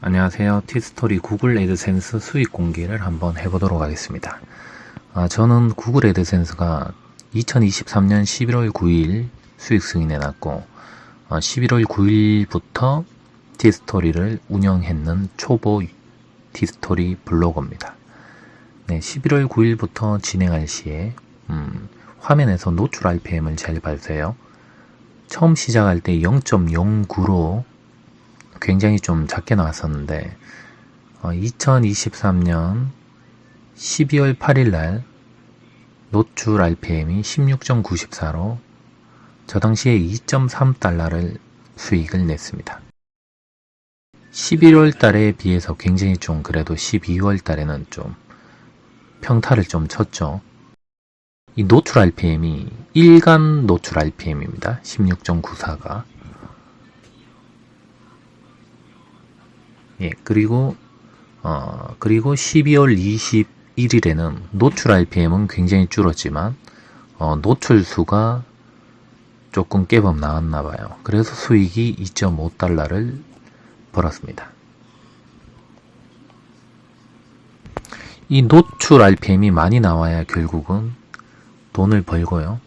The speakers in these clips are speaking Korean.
안녕하세요. 티스토리 구글 애드센스 수익 공개를 한번 해보도록 하겠습니다. 아, 저는 구글 애드센스가 2023년 11월 9일 수익 승인해 놨고, 어, 11월 9일부터 티스토리를 운영했는 초보 티스토리 블로거입니다. 네, 11월 9일부터 진행할 시에, 음, 화면에서 노출 RPM을 잘 봐주세요. 처음 시작할 때 0.09로 굉장히 좀 작게 나왔었는데 어, 2023년 12월 8일 날 노출 RPM이 16.94로 저 당시에 2.3달러를 수익을 냈습니다. 11월 달에 비해서 굉장히 좀 그래도 12월 달에는 좀 평타를 좀 쳤죠. 이 노출 RPM이 일간 노출 RPM입니다. 16.94가. 예, 그리고, 어, 그리고 12월 21일에는 노출 RPM은 굉장히 줄었지만, 어, 노출 수가 조금 깨범 나왔나 봐요. 그래서 수익이 2.5달러를 벌었습니다. 이 노출 RPM이 많이 나와야 결국은 돈을 벌고요.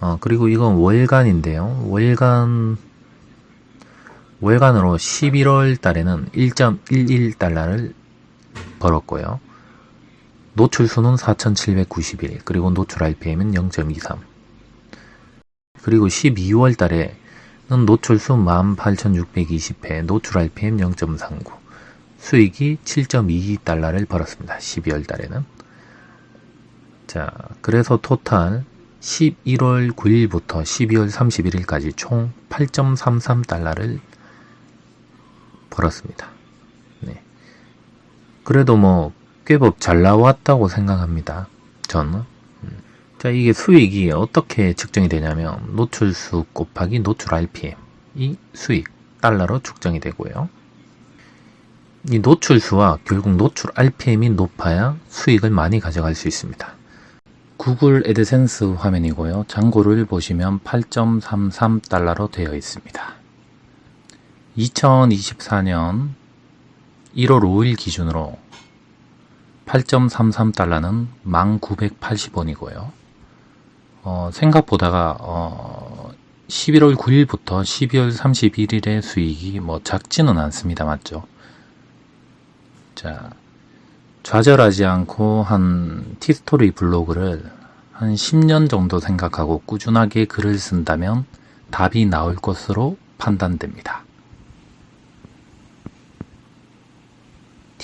어, 그리고 이건 월간인데요. 월간, 월간으로 11월 달에는 1.11달러를 벌었고요. 노출 수는 4,791, 그리고 노출 RPM은 0.23. 그리고 12월 달에는 노출 수 18,620회, 노출 RPM 0.39, 수익이 7.22달러를 벌었습니다. 12월 달에는. 자, 그래서 토탈 11월 9일부터 12월 31일까지 총 8.33달러를 벌었습니다. 네. 그래도 뭐, 꽤법 잘 나왔다고 생각합니다. 저는. 음. 자, 이게 수익이 어떻게 측정이 되냐면, 노출수 곱하기 노출 RPM. 이 수익, 달러로 측정이 되고요. 이 노출수와 결국 노출 RPM이 높아야 수익을 많이 가져갈 수 있습니다. 구글 애드센스 화면이고요. 잔고를 보시면 8.33달러로 되어 있습니다. 2024년 1월 5일 기준으로 8.33달러는 1980원이고요. 어, 생각보다가 어, 11월 9일부터 12월 31일의 수익이 뭐 작지는 않습니다. 맞죠? 자, 좌절하지 않고 한 티스토리 블로그를 한 10년 정도 생각하고 꾸준하게 글을 쓴다면 답이 나올 것으로 판단됩니다.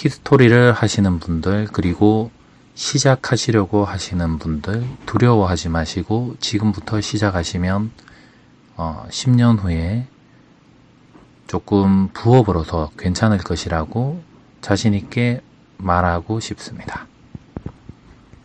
티스토리를 하시는 분들, 그리고 시작하시려고 하시는 분들 두려워하지 마시고 지금부터 시작하시면 어, 10년 후에 조금 부어버려서 괜찮을 것이라고 자신있게 말하고 싶습니다.